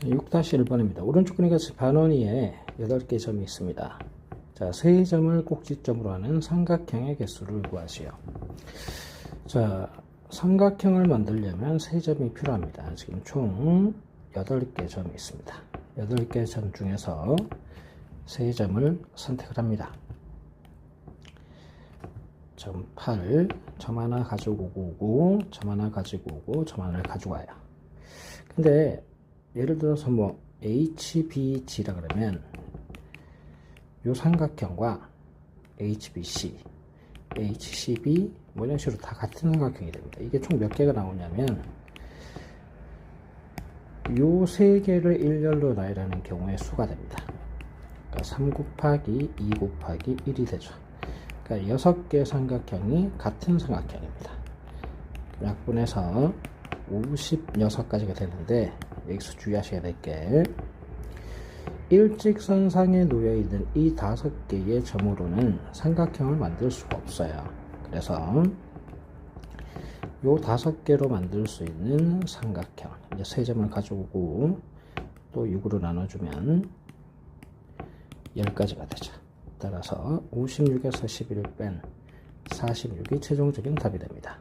자, 6-1번입니다. 오른쪽 그림같이 반원위에 8개 점이 있습니다. 자, 세 점을 꼭지점으로 하는 삼각형의 개수를 구하시오. 자, 삼각형을 만들려면 세 점이 필요합니다. 지금 총 8개 점이 있습니다. 8개 점 중에서 세 점을 선택을 합니다. 점 8, 점 하나 가지고 오고, 점 하나 가지고 오고, 점 하나를 가지고 와요. 근데 예를 들어서 뭐 HBG라 그러면 요 삼각형과 HBC, HCB 뭐 이런 식으로 다 같은 삼각형이 됩니다. 이게 총 몇 개가 나오냐면 요 세 개를 일렬로 나열하는 경우의 수가 됩니다. 그러니까 3 곱하기 2 곱하기 1이 되죠. 그러니까 6개 삼각형이 같은 삼각형입니다. 약분해서 56가지가 되는데 여기서 주의하셔야 될 게 일직선상에 놓여 있는 이 다섯 개의 점으로는 삼각형을 만들 수가 없어요. 그래서 요 다섯 개로 만들 수 있는 삼각형 이제 세 점을 가져오고 또 6으로 나눠주면 10가지가 되죠. 따라서 56에서 11을 뺀 46이 최종적인 답이 됩니다.